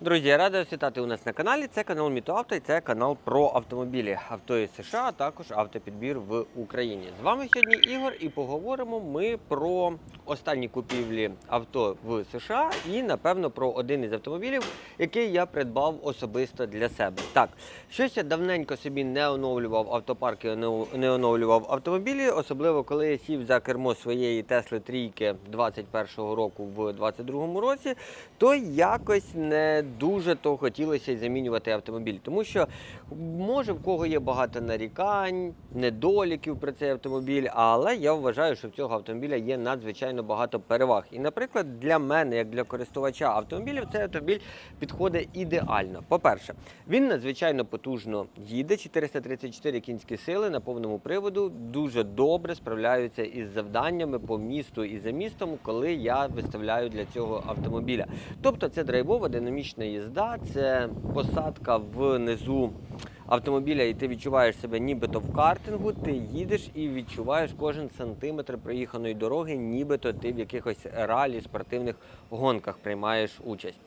Друзі, я радий вас вітати у нас на каналі. Це канал Мітоавто і це канал про автомобілі авто із США, а також автопідбір в Україні. З вами сьогодні Ігор, і поговоримо ми про останні купівлі авто в США і, напевно, про один із автомобілів, який я придбав особисто для себе. Так, щось я давненько собі не оновлював автопарки, не- оновлював автомобілі, особливо коли я сів за кермо своєї Тесли трійки 21-го року в 22-му році, то якось не дуже то хотілося й замінювати автомобіль, тому що може в кого є багато нарікань, недоліків про цей автомобіль, але я вважаю, що в цього автомобіля є надзвичайно багато переваг. І, наприклад, для мене, як для користувача автомобілів, цей автомобіль підходить ідеально. По-перше, він надзвичайно потужно їде, 434 кінські сили на повному приводу, дуже добре справляються із завданнями по місту і за містом, коли я виставляю для цього автомобіля. Тобто це драйвова динамічна їзда, це посадка внизу автомобіля, і ти відчуваєш себе нібито в картингу, ти їдеш і відчуваєш кожен сантиметр проїханої дороги, нібито ти в якихось ралі спортивних гонках приймаєш участь.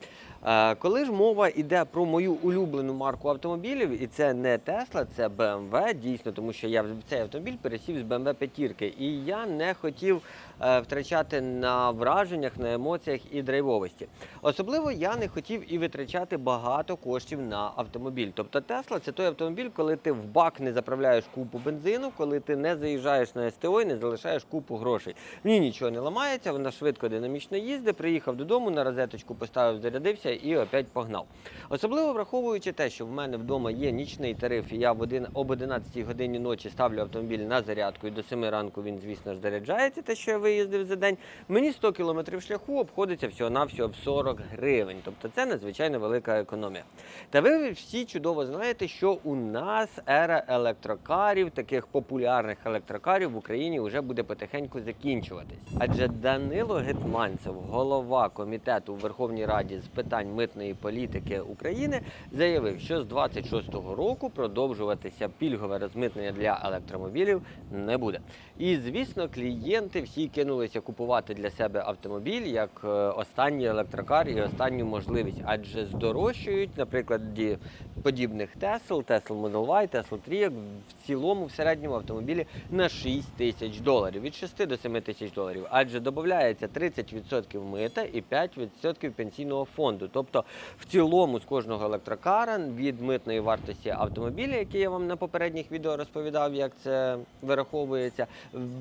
Е, Коли ж мова йде про мою улюблену марку автомобілів, і це не Tesla, це BMW, дійсно, тому що я в цей автомобіль пересів з BMW п'ятірки, і я не хотів втрачати на враженнях, на емоціях і драйвовості. Особливо я не хотів і витрачати багато коштів на автомобіль. Тобто Tesla – це той автомобіль, коли ти в бак не заправляєш купу бензину, коли ти не заїжджаєш на СТО і не залишаєш купу грошей. Ній нічого не ламається, вона швидко динамічно їздить, приїхав додому, на розеточку поставив, зарядився і опять погнав. Особливо враховуючи те, що в мене вдома є нічний тариф, і я в один, об 11 годині ночі ставлю автомобіль на зарядку, і до 7 ранку він, звісно заряджається, те, що я виїздив за день. Мені 100 кілометрів шляху обходиться всього-навсього в 40 гривень. Тобто це надзвичайно велика економія. Та ви всі чудово знаєте, що у нас ера електрокарів, таких популярних електрокарів в Україні вже буде потихеньку закінчуватись. Адже Данило Гетманцев, голова комітету у Верховній Раді з питань митної політики України, заявив, що з 26-го року продовжуватися пільгове розмитнення для електромобілів не буде. І звісно, клієнти всі кинулися купувати для себе автомобіль як е, останній електрокар і останню можливість, адже здорожчують, наприклад, подібних Tesla, Tesla Model Y, Tesla Trioc в цілому в середньому автомобілі на 6 тисяч доларів, від 6 до 7 тисяч доларів. Адже додається 30% мита і 5% пенсійного фонду. Тобто в цілому з кожного електрокара від митної вартості автомобіля, який я вам на попередніх відео розповідав, як це вираховується,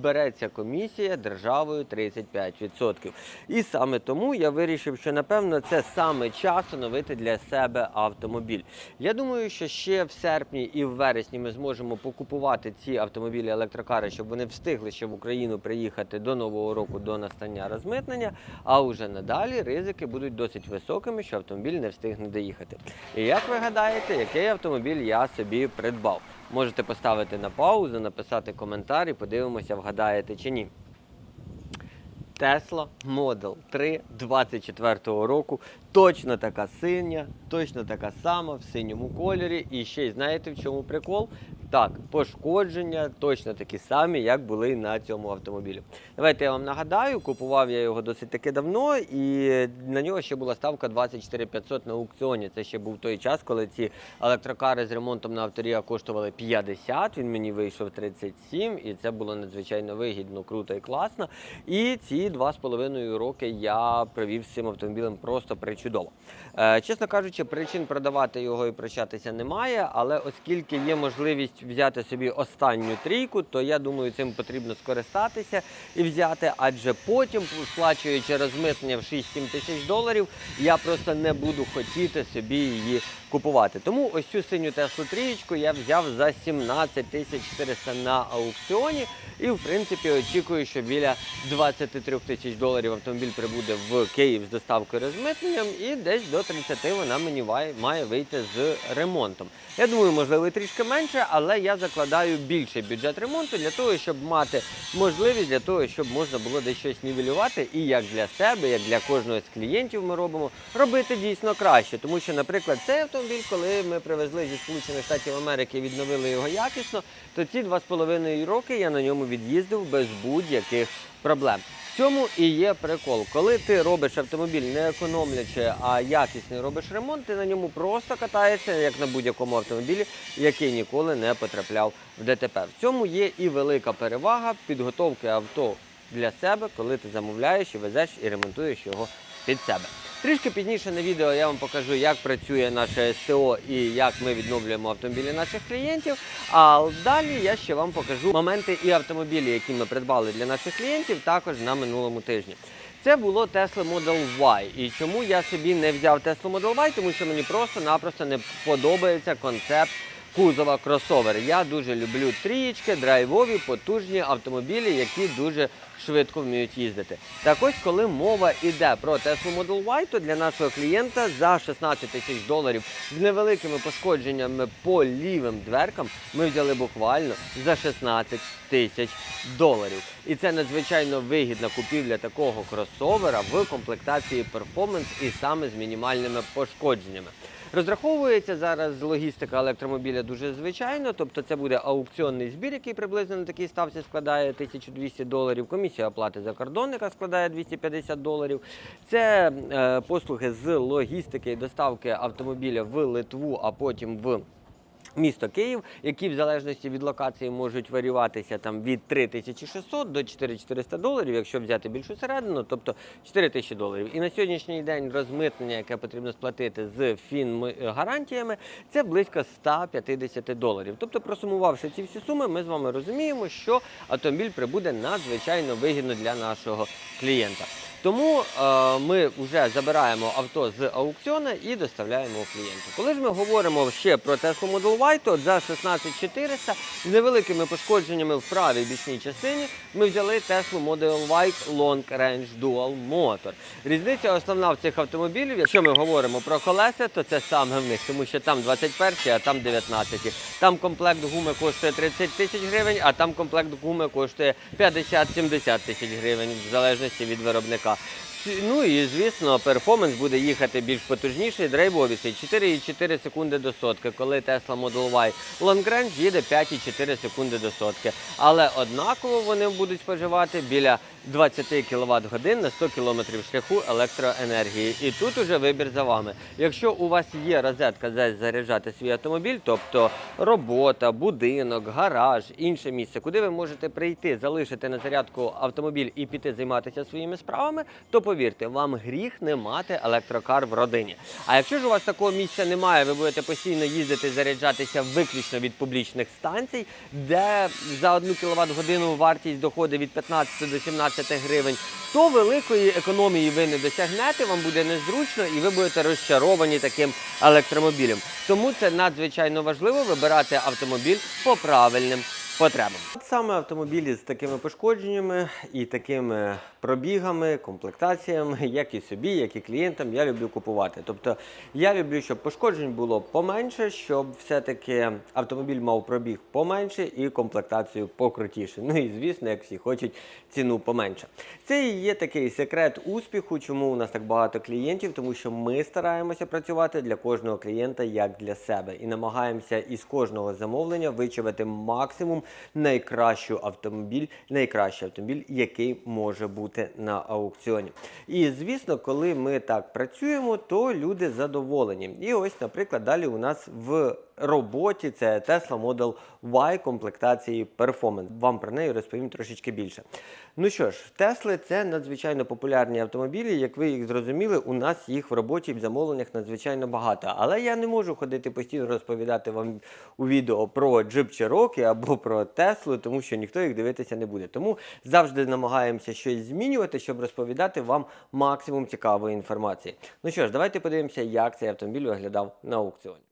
береться комісія державою 35%. І саме тому я вирішив, що напевно це саме час оновити для себе автомобіль. Я думаю, що ще в серпні і в вересні ми зможемо покупувати ці автомобілі електрокари, щоб вони встигли ще в Україну приїхати до нового року, до настання розмитнення. А вже надалі ризики будуть досить високими, що автомобіль не встигне доїхати. І як ви гадаєте, який автомобіль я собі придбав? Можете поставити на паузу, написати коментар і подивимося, вгадаєте чи ні. Tesla Model 3 24-го року. Точно така синя, точно така сама в синьому кольорі. І ще й знаєте в чому прикол? Так, пошкодження точно такі самі, як були на цьому автомобілі. Давайте я вам нагадаю, купував я його досить таки давно, і на нього ще була ставка 24 500 на аукціоні. Це ще був той час, коли ці електрокари з ремонтом на авторія коштували 50, він мені вийшов 37, і це було надзвичайно вигідно, круто і класно. І ці два з половиною роки я провів з цим автомобілем просто причудово. Е, чесно кажучи, причин продавати його і прощатися немає, але оскільки є можливість взяти собі останню трійку, то я думаю, цим потрібно скористатися і взяти, адже потім, сплачуючи розмитнення в 6-7 тисяч доларів, я просто не буду хотіти собі її купувати. Тому ось цю синю Теслу трієчку я взяв за 17 тисяч 400 на аукціоні. І, в принципі, очікую, що біля 23 тисяч доларів автомобіль прибуде в Київ з доставкою розмитненням, і десь до 30 вона мені має- вийти з ремонтом. Я думаю, можливо, трішки менше, але я закладаю більший бюджет ремонту для того, щоб мати можливість для того, щоб можна було десь щось нівелювати. І як для себе, як для кожного з клієнтів, ми робимо робити дійсно краще. Тому що, наприклад, цей автомобіль, коли ми привезли зі Сполучених Штатів Америки і відновили його якісно, то ці два з половиною роки я на ньому від'їздив без будь-яких проблем. Цьому і є прикол. Коли ти робиш автомобіль не економлячи, а якісний робиш ремонт, ти на ньому просто катаєшся, як на будь-якому автомобілі, який ніколи не потрапляв в ДТП. В цьому є і велика перевага підготовки авто для себе, коли ти замовляєш і везеш і ремонтуєш його під себе. Трішки пізніше на відео я вам покажу, як працює наше СТО і як ми відновлюємо автомобілі наших клієнтів. А далі я ще вам покажу моменти і автомобілі, які ми придбали для наших клієнтів, також на минулому тижні. Це було Tesla Model Y. І чому я собі не взяв Tesla Model Y? Тому що мені просто-напросто не подобається концепт кузова кросовер. Я дуже люблю трієчки, драйвові, потужні автомобілі, які дуже швидко вміють їздити. Так ось, коли мова йде про Tesla Model Y, то для нашого клієнта за 16 тисяч доларів з невеликими пошкодженнями по лівим дверкам ми взяли буквально за 16 тисяч доларів. І це надзвичайно вигідна купівля такого кросовера в комплектації Performance і саме з мінімальними пошкодженнями. Розраховується зараз логістика електромобіля дуже звичайно, тобто це буде аукціонний збір, який приблизно на такій ставці складає 1200 доларів. Комісія оплати за кордонника складає 250 доларів. Це е, послуги з логістики і доставки автомобіля в Литву, а потім в Місто Київ, які в залежності від локації можуть варіюватися там від 3600 до 4400 доларів, якщо взяти більшу середину, тобто 4000 доларів. І на сьогоднішній день розмитнення, яке потрібно сплатити з фін-гарантіями, це близько 150 доларів. Тобто, просумувавши ці всі суми, ми з вами розуміємо, що автомобіль прибуде надзвичайно вигідно для нашого клієнта. Тому е, ми вже забираємо авто з аукціону і доставляємо клієнту. Коли ж ми говоримо ще про Tesla Model Y, то за 16400 з невеликими пошкодженнями в правій бічній частині ми взяли Tesla Model Y Long Range Dual Motor. Різниця основна в цих автомобілів, якщо ми говоримо про колеса, то це саме в них, тому що там 21, а там 19. Там комплект гуми коштує 30 тисяч гривень, а там комплект гуми коштує 50-70 тисяч гривень, в залежності від виробника. Ну і звісно, перформанс буде їхати більш потужніший, драйвовіший 4,4 секунди до сотки, коли Tesla Model Y Long Range їде 5,4 секунди до сотки. Але однаково вони будуть споживати біля 20 кВт годин на 100 км шляху електроенергії. І тут уже вибір за вами. Якщо у вас є розетка де заряджати свій автомобіль, тобто робота, будинок, гараж, інше місце, куди ви можете прийти, залишити на зарядку автомобіль і піти займатися своїми справами, то повірте, вам гріх не мати електрокар в родині. А якщо ж у вас такого місця немає, ви будете постійно їздити заряджатися виключно від публічних станцій, де за одну кВт годину вартість доходить від 15 до 17 гривень, то великої економії ви не досягнете, вам буде незручно і ви будете розчаровані таким електромобілем. Тому це надзвичайно важливо вибирати автомобіль по правильним потребам. От саме автомобілі з такими пошкодженнями і такими пробігами, комплектаціями, як і собі, як і клієнтам, я люблю купувати. Тобто я люблю, щоб пошкоджень було поменше, щоб все-таки автомобіль мав пробіг поменше і комплектацію покрутіше. Ну і звісно, як всі хочуть ціну поменше. Це і є такий секрет успіху, чому у нас так багато клієнтів, тому що ми стараємося працювати для кожного клієнта як для себе і намагаємося із кожного замовлення вичавити максимум найкращу автомобіль, найкращий автомобіль, який може бути на аукціоні. І звісно, коли ми так працюємо, то люди задоволені. І ось, наприклад, далі у нас в роботі це Tesla Model Y комплектації Performance. Вам про неї розповім трошечки більше. Ну що ж, Тесли це надзвичайно популярні автомобілі. Як ви їх зрозуміли, у нас їх в роботі в замовленнях надзвичайно багато. Але я не можу ходити постійно розповідати вам у відео про Jeep Cherokee або про Теслу, тому що ніхто їх дивитися не буде. Тому завжди намагаємося щось змінювати, щоб розповідати вам максимум цікавої інформації. Ну що ж, давайте подивимося, як цей автомобіль виглядав на аукціоні.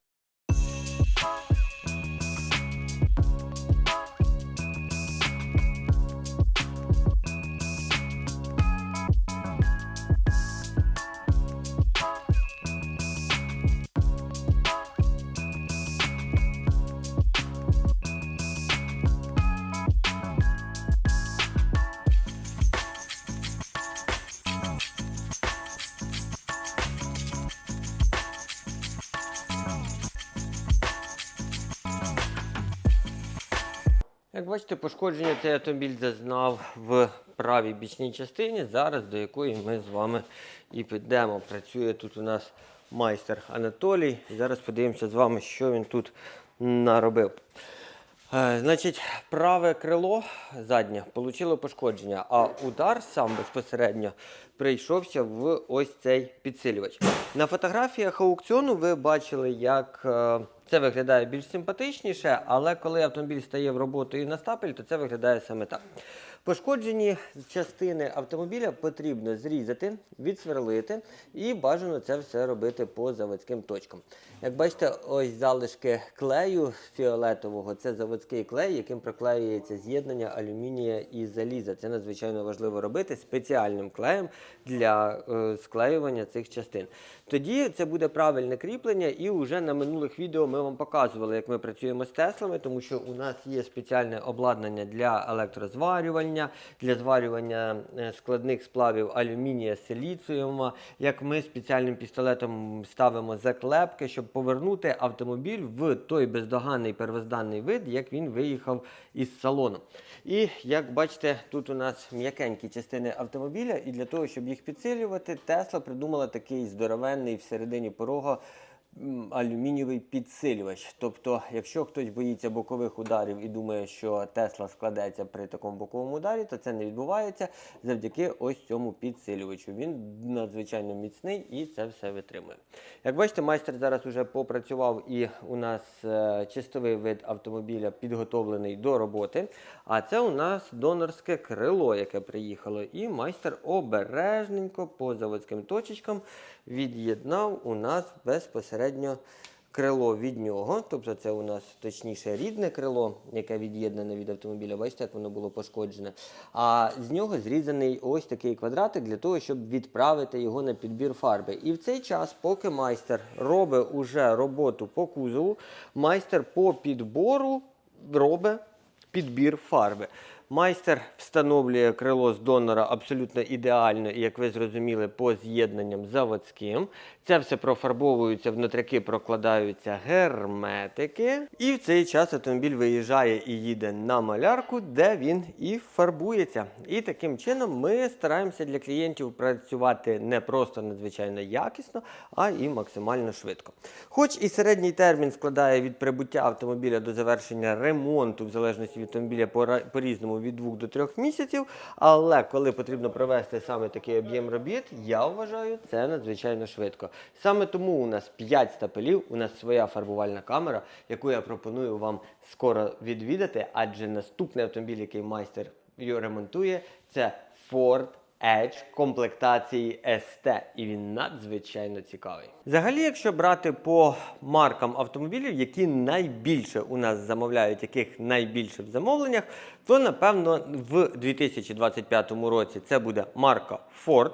Пошкодження цей автомобіль зазнав в правій бічній частині, зараз до якої ми з вами і підемо. Працює тут у нас майстер Анатолій. Зараз подивимося з вами, що він тут наробив. Е, Значить, праве крило заднє отримало пошкодження, а удар сам безпосередньо прийшовся в ось цей підсилювач. На фотографіях аукціону ви бачили, як е, це виглядає більш симпатичніше, але коли автомобіль стає в роботу і на стапель, то це виглядає саме так. Пошкоджені частини автомобіля потрібно зрізати, відсверлити і бажано це все робити по заводським точкам. Як бачите, ось залишки клею фіолетового це заводський клей, яким проклеюється з'єднання алюмінія і заліза. Це надзвичайно важливо робити спеціальним клеєм для е, склеювання цих частин. Тоді це буде правильне кріплення, і вже на минулих відео ми вам показували, як ми працюємо з Теслами, тому що у нас є спеціальне обладнання для електрозварювання, для зварювання е, складних сплавів алюмінія, силіціума, як ми спеціальним пістолетом ставимо заклепки, щоб повернути автомобіль в той бездоганний первозданний вид, як він виїхав із салону. І як бачите, тут у нас м'якенькі частини автомобіля, і для того, щоб їх підсилювати, Тесла придумала такий здоровенний всередині порога алюмінієвий підсилювач. Тобто, якщо хтось боїться бокових ударів і думає, що Тесла складеться при такому боковому ударі, то це не відбувається завдяки ось цьому підсилювачу. Він надзвичайно міцний і це все витримує. Як бачите, майстер зараз уже попрацював і у нас е, чистовий вид автомобіля підготовлений до роботи. А це у нас донорське крило, яке приїхало. І майстер обережненько по заводським точечкам від'єднав у нас безпосередньо крило від нього. Тобто це у нас точніше рідне крило, яке від'єднане від автомобіля. Бачите, як воно було пошкоджене. А з нього зрізаний ось такий квадратик для того, щоб відправити його на підбір фарби. І в цей час, поки майстер робить уже роботу по кузову, майстер по підбору робить підбір фарби. Майстер встановлює крило з донора абсолютно ідеально, і як ви зрозуміли, по з'єднанням заводським. Це все профарбовується, внутряки прокладаються герметики. І в цей час автомобіль виїжджає і їде на малярку, де він і фарбується. І таким чином ми стараємося для клієнтів працювати не просто надзвичайно якісно, а і максимально швидко. Хоч і середній термін складає від прибуття автомобіля до завершення ремонту, в залежності від автомобіля по- по-різному від 2 до 3 місяців. Але коли потрібно провести саме такий об'єм робіт, я вважаю це надзвичайно швидко. Саме тому у нас 5 стапелів, у нас своя фарбувальна камера, яку я пропоную вам скоро відвідати, адже наступний автомобіль, який майстер його ремонтує, це Ford Edge комплектації ST, і він надзвичайно цікавий. Взагалі, якщо брати по маркам автомобілів, які найбільше у нас замовляють, яких найбільше в замовленнях, то напевно в 2025 році це буде марка Ford.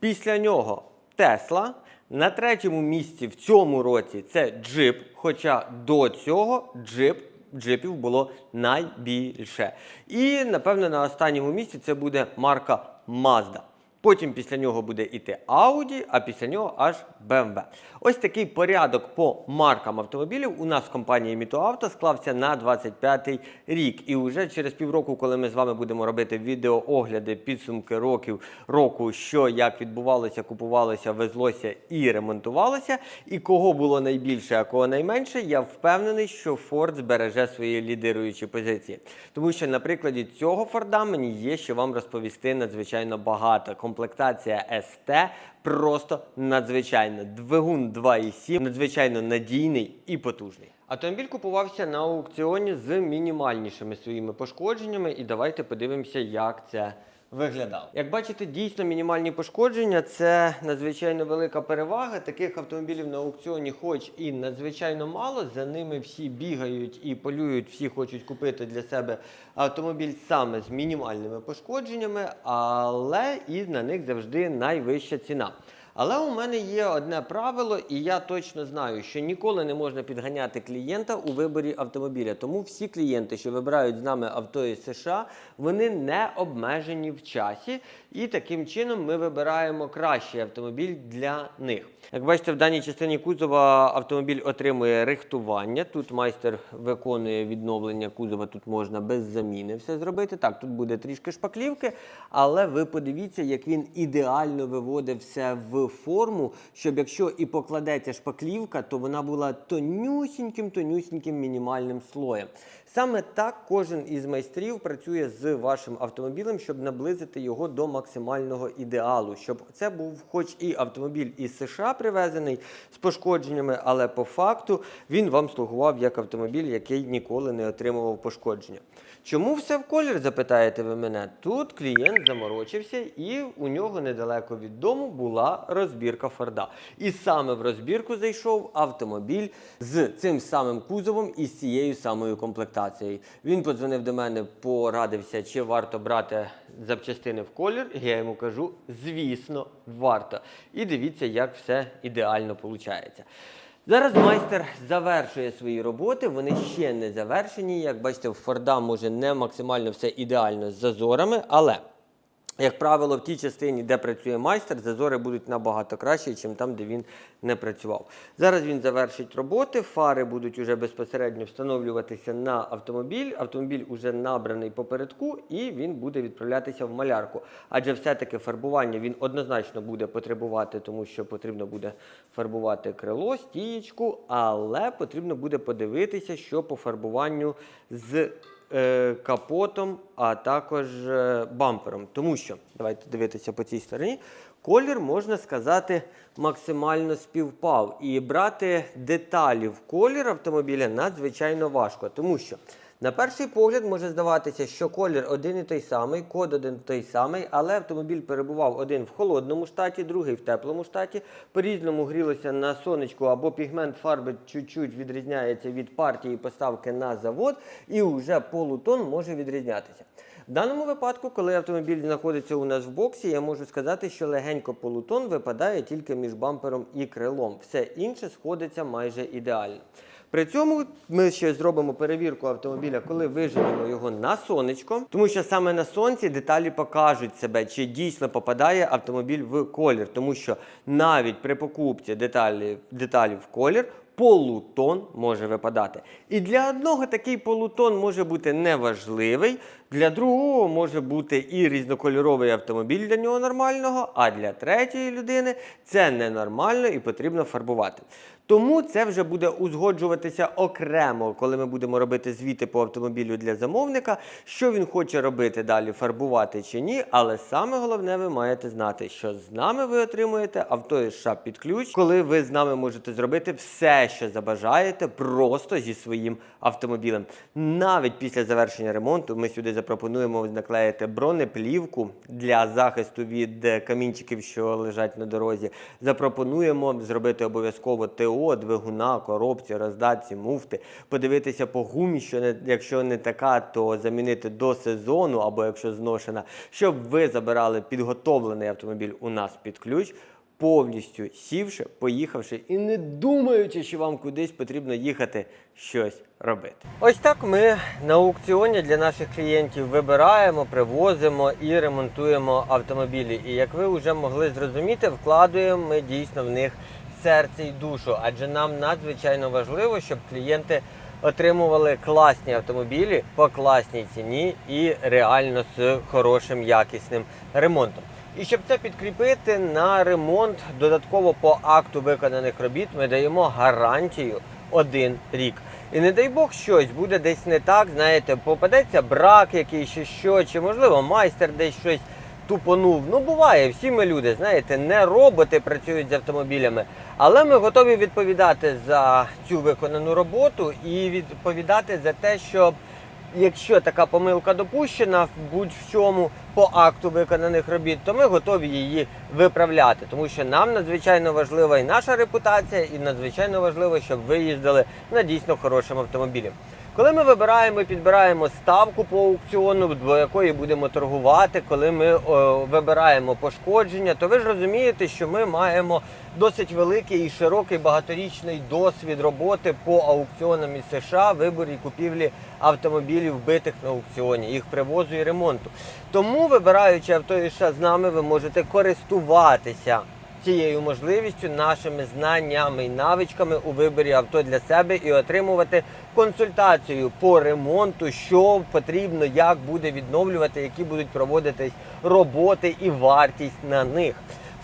Після нього Tesla. На третьому місці в цьому році це джип, хоча до цього джип джипів було найбільше. І напевно на останньому місці це буде марка Mazda. Потім після нього буде іти Audi, а після нього аж BMW. Ось такий порядок по маркам автомобілів у нас в компанії Мітоавто склався на 25 рік. І вже через півроку, коли ми з вами будемо робити відеоогляди, підсумки років року, що як відбувалося, купувалося, везлося і ремонтувалося, і кого було найбільше, а кого найменше, я впевнений, що Ford збереже свої лідируючі позиції. Тому що на прикладі цього Форда мені є що вам розповісти надзвичайно багато. Комплектація ST просто надзвичайна. Двигун 2,7, надзвичайно надійний і потужний. Автомобіль купувався на аукціоні з мінімальнішими своїми пошкодженнями, і давайте подивимося, як це виглядав. Як бачите, дійсно мінімальні пошкодження це надзвичайно велика перевага. Таких автомобілів на аукціоні, хоч і надзвичайно мало. За ними всі бігають і полюють, всі хочуть купити для себе автомобіль саме з мінімальними пошкодженнями, але і на них завжди найвища ціна. Але у мене є одне правило, і я точно знаю, що ніколи не можна підганяти клієнта у виборі автомобіля. Тому всі клієнти, що вибирають з нами авто із США, вони не обмежені в часі, і таким чином ми вибираємо кращий автомобіль для них. Як бачите, в даній частині кузова автомобіль отримує рихтування. Тут майстер виконує відновлення кузова. Тут можна без заміни все зробити. Так, тут буде трішки шпаклівки, але ви подивіться, як він ідеально виводить все в форму, щоб якщо і покладеться шпаклівка, то вона була тонюсіньким, тонюсіньким мінімальним слоєм. Саме так кожен із майстрів працює з вашим автомобілем, щоб наблизити його до максимального ідеалу, щоб це був, хоч і автомобіль із США привезений з пошкодженнями, але по факту він вам слугував як автомобіль, який ніколи не отримував пошкодження. Чому все в колір, запитаєте ви мене? Тут клієнт заморочився, і у нього недалеко від дому була розбірка Форда. І саме в розбірку зайшов автомобіль з цим самим кузовом і з цією самою комплектацією. Він подзвонив до мене, порадився, чи варто брати запчастини в колір. Я йому кажу, звісно, варто. І дивіться, як все ідеально виходить. Зараз майстер завершує свої роботи, вони ще не завершені. Як бачите, в Форда може не максимально все ідеально з зазорами, але, як правило, в тій частині, де працює майстер, зазори будуть набагато кращі, ніж там, де він не працював. Зараз він завершить роботи, фари будуть уже безпосередньо встановлюватися на автомобіль. Автомобіль уже набраний попередку і він буде відправлятися в малярку. Адже все-таки фарбування він однозначно буде потребувати, тому що потрібно буде фарбувати крило, стієчку, але потрібно буде подивитися, що по фарбуванню з капотом, а також е, бампером. Тому що, давайте дивитися по цій стороні, колір, можна сказати, максимально співпав. І брати деталі в колір автомобіля надзвичайно важко, тому що. На перший погляд може здаватися, що колір один і той самий, код один той самий, але автомобіль перебував один в холодному штаті, другий в теплому штаті. По-різному грілося на сонечку або пігмент фарби чуть-чуть відрізняється від партії поставки на завод, і вже полутон може відрізнятися. В даному випадку, коли автомобіль знаходиться у нас в боксі, я можу сказати, що легенько полутон випадає тільки між бампером і крилом. Все інше сходиться майже ідеально. При цьому ми ще зробимо перевірку автомобіля, коли виженемо його на сонечко, тому що саме на сонці деталі покажуть себе, чи дійсно попадає автомобіль в колір, тому що навіть при покупці деталі, деталі в колір. Полутон може випадати. І для одного такий полутон може бути неважливий, для другого може бути і різнокольоровий автомобіль для нього нормального, а для третьої людини це ненормально і потрібно фарбувати. Тому це вже буде узгоджуватися окремо, коли ми будемо робити звіти по автомобілю для замовника, що він хоче робити далі, фарбувати чи ні. Але саме головне, ви маєте знати, що з нами ви отримуєте авто із США під ключ, коли ви з нами можете зробити все, що забажаєте, просто зі своїм автомобілем. Навіть після завершення ремонту ми сюди запропонуємо наклеїти бронеплівку для захисту від е, камінчиків, що лежать на дорозі. Запропонуємо зробити обов'язково ТО, двигуна, коробці, роздатці, муфти, подивитися по гумі, що не, якщо не така, то замінити до сезону або якщо зношена, щоб ви забирали підготовлений автомобіль у нас під ключ. Повністю сівши, поїхавши і не думаючи, що вам кудись потрібно їхати щось робити. Ось так ми на аукціоні для наших клієнтів вибираємо, привозимо і ремонтуємо автомобілі. І як ви вже могли зрозуміти, вкладуємо ми дійсно в них серце і душу, адже нам надзвичайно важливо, щоб клієнти отримували класні автомобілі по класній ціні і реально з хорошим якісним ремонтом. І щоб це підкріпити на ремонт, додатково по акту виконаних робіт ми даємо гарантію один рік. І не дай Бог щось буде десь не так, знаєте, попадеться брак якийсь чи що, чи можливо майстер десь щось тупонув. Ну буває, всі ми люди, знаєте, не роботи працюють з автомобілями, але ми готові відповідати за цю виконану роботу і відповідати за те, щоб якщо така помилка допущена в будь-в чому по акту виконаних робіт, то ми готові її виправляти, тому що нам надзвичайно важлива і наша репутація, і надзвичайно важливо, щоб ви їздили на дійсно хорошому автомобілі. Коли ми вибираємо і підбираємо ставку по аукціону, до якої будемо торгувати, коли ми о, вибираємо пошкодження, то ви ж розумієте, що ми маємо досить великий і широкий багаторічний досвід роботи по аукціонам із США, виборі купівлі автомобілів вбитих на аукціоні, їх привозу і ремонту. Тому, вибираючи авто США з нами, ви можете користуватися цією можливістю, нашими знаннями і навичками у виборі авто для себе і отримувати консультацію по ремонту, що потрібно, як буде відновлювати, які будуть проводитись роботи і вартість на них.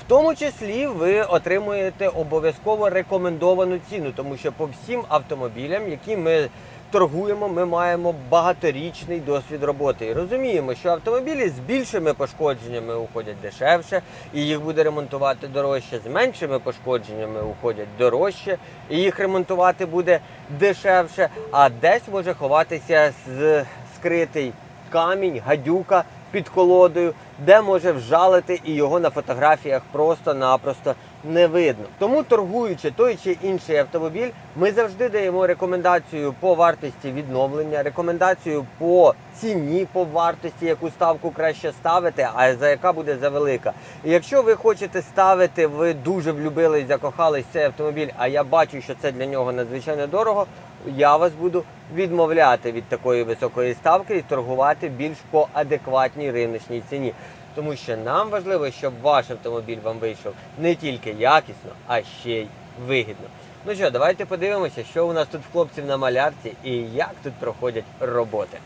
В тому числі ви отримуєте обов'язково рекомендовану ціну, тому що по всім автомобілям, які ми торгуємо, ми маємо багаторічний досвід роботи. І розуміємо, що автомобілі з більшими пошкодженнями уходять дешевше, і їх буде ремонтувати дорожче. З меншими пошкодженнями уходять дорожче, і їх ремонтувати буде дешевше. А десь може ховатися з- скритий камінь, гадюка під колодою, де може вжалити і його на фотографіях просто-напросто не видно. Тому торгуючи той чи інший автомобіль, ми завжди даємо рекомендацію по вартості відновлення, рекомендацію по ціні, по вартості, яку ставку краще ставити, а за яка буде завелика. І якщо ви хочете ставити, ви дуже влюбились, закохались в цей автомобіль, а я бачу, що це для нього надзвичайно дорого. Я вас буду відмовляти від такої високої ставки і торгувати більш по адекватній риночній ціні. Тому що нам важливо, щоб ваш автомобіль вам вийшов не тільки якісно, а ще й вигідно. Ну що, давайте подивимося, що у нас тут в хлопців на малярці і як тут проходять роботи.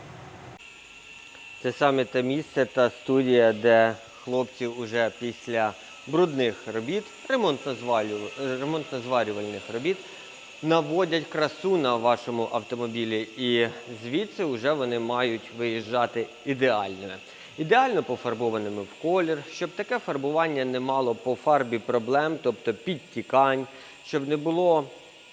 Це саме те місце та студія, де хлопці вже після брудних робіт, ремонтно-зварювальних робіт, наводять красу на вашому автомобілі, і звідси вже вони мають виїжджати ідеальними. Ідеально пофарбованими в колір, щоб таке фарбування не мало по фарбі проблем, тобто підтікань, щоб не було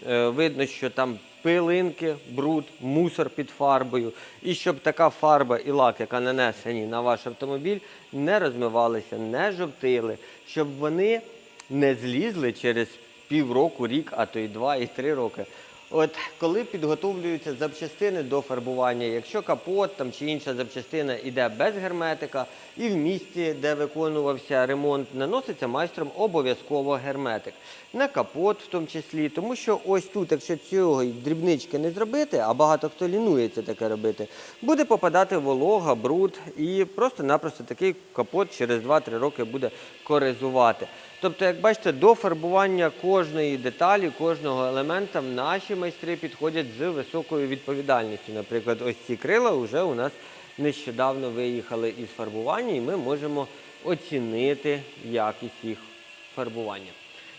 е, видно, що там пилинки, бруд, мусор під фарбою, і щоб така фарба і лак, яка нанесені на ваш автомобіль, не розмивалися, не жовтили, щоб вони не злізли через півроку, рік, а то й два, і три роки. От коли підготовлюються запчастини до фарбування, якщо капот там чи інша запчастина йде без герметика, і в місці, де виконувався ремонт, наноситься майстром обов'язково герметик. На капот в тому числі, тому що ось тут, якщо цього дрібнички не зробити, а багато хто лінується таке робити, буде попадати волога, бруд, і просто-напросто такий капот через 2-3 роки буде коризувати. Тобто, як бачите, до фарбування кожної деталі, кожного елемента наші майстри підходять з високою відповідальністю. Наприклад, ось ці крила вже у нас нещодавно виїхали із фарбування, і ми можемо оцінити якість їх фарбування.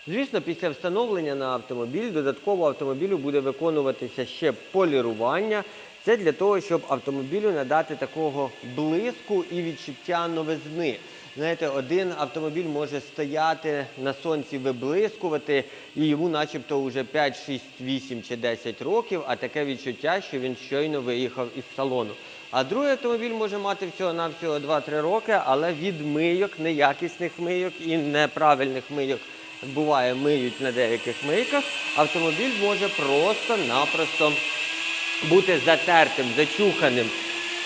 Звісно, після встановлення на автомобіль додатково автомобілю буде виконуватися ще полірування. Це для того, щоб автомобілю надати такого блиску і відчуття новизни. Знаєте, один автомобіль може стояти на сонці, виблискувати, і йому начебто вже 5, 6, 8 чи 10 років, а таке відчуття, що він щойно виїхав із салону. А другий автомобіль може мати всього-навсього 2-3 роки, але від мийок, неякісних мийок і неправильних мийок буває, миють на деяких мийках, автомобіль може просто-напросто бути затертим, зачуханим,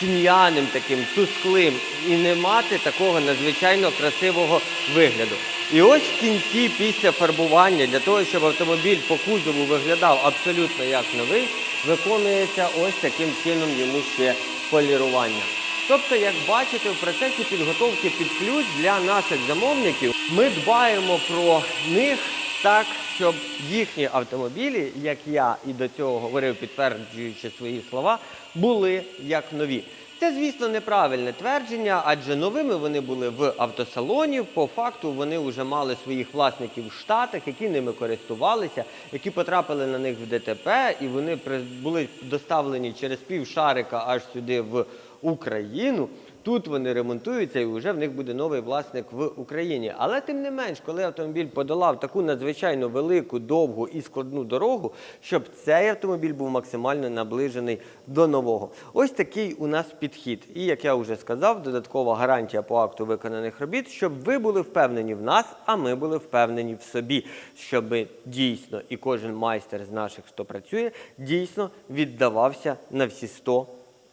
тім'яним таким, тусклим і не мати такого надзвичайно красивого вигляду. І ось в кінці, після фарбування, для того, щоб автомобіль по кузову виглядав абсолютно як новий, виконується ось таким чином йому ще полірування. Тобто, як бачите, в процесі підготовки під ключ для наших замовників ми дбаємо про них так, щоб їхні автомобілі, як я і до цього говорив, підтверджуючи свої слова, були як нові. Це, звісно, неправильне твердження, адже новими вони були в автосалоні. По факту вони вже мали своїх власників в Штатах, які ними користувалися, які потрапили на них в ДТП, і вони були доставлені через півшарика аж сюди в Україну. Тут вони ремонтуються і вже в них буде новий власник в Україні. Але тим не менш, коли автомобіль подолав таку надзвичайно велику, довгу і складну дорогу, щоб цей автомобіль був максимально наближений до нового. Ось такий у нас підхід. І як я вже сказав, додаткова гарантія по акту виконаних робіт, щоб ви були впевнені в нас, а ми були впевнені в собі, щоб дійсно і кожен майстер з наших, хто працює, дійсно віддавався на всі 100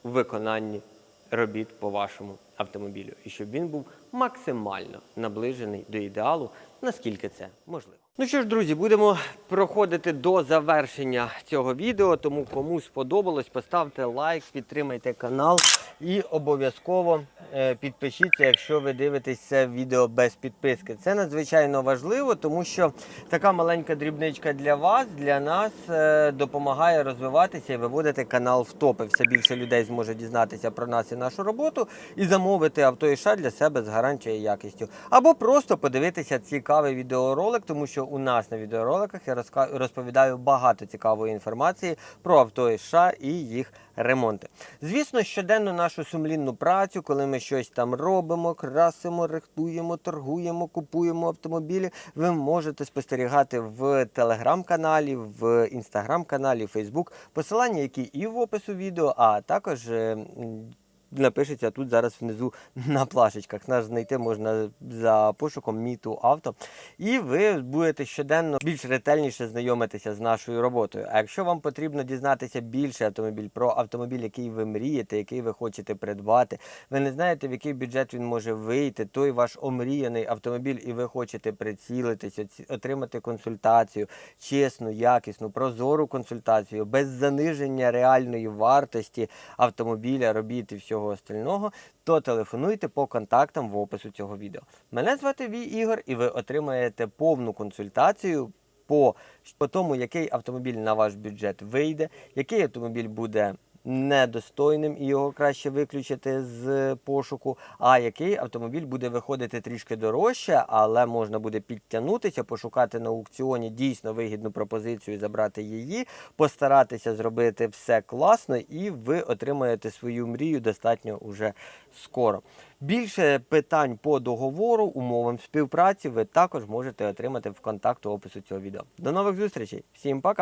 в виконанні робіт по вашому автомобілю, і щоб він був максимально наближений до ідеалу, наскільки це можливо. Ну що ж, друзі, будемо проходити до завершення цього відео. Тому кому сподобалось, поставте лайк, підтримайте канал і обов'язково е, підпишіться, якщо ви дивитесь це відео без підписки. Це надзвичайно важливо, тому що така маленька дрібничка для вас, для нас е, допомагає розвиватися і виводити канал в топи. Все більше людей зможе дізнатися про нас і нашу роботу і замовити авто і ша для себе з гарантією якістю. Або просто подивитися цікавий відеоролик, тому що у нас на відеороликах я розповідаю багато цікавої інформації про авто і США і їх ремонти. Звісно, щоденну нашу сумлінну працю, коли ми щось там робимо, красимо, рихтуємо, торгуємо, купуємо автомобілі, ви можете спостерігати в телеграм-каналі, в інстаграм-каналі, Фейсбук, посилання, які і в опису відео, а також. Напишеться тут зараз внизу на плашечках. Нас знайти можна за пошуком Міту авто. І ви будете щоденно більш ретельніше знайомитися з нашою роботою. А якщо вам потрібно дізнатися більше автомобіль про автомобіль, який ви мрієте, який ви хочете придбати, ви не знаєте, в який бюджет він може вийти, той ваш омріяний автомобіль, і ви хочете прицілитися, отримати консультацію, чесну, якісну, прозору консультацію, без заниження реальної вартості автомобіля, робіт і всього остального, то телефонуйте по контактам в опису цього відео. Мене звати Вій Ігор, і ви отримаєте повну консультацію по, по тому, який автомобіль на ваш бюджет вийде, який автомобіль буде недостойним і його краще виключити з пошуку, а який автомобіль буде виходити трішки дорожче, але можна буде підтягнутися, пошукати на аукціоні дійсно вигідну пропозицію, забрати її, постаратися зробити все класно, і ви отримаєте свою мрію достатньо уже скоро. Більше питань по договору, умовам співпраці ви також можете отримати в контакту опису цього відео. До нових зустрічей! Всім пока!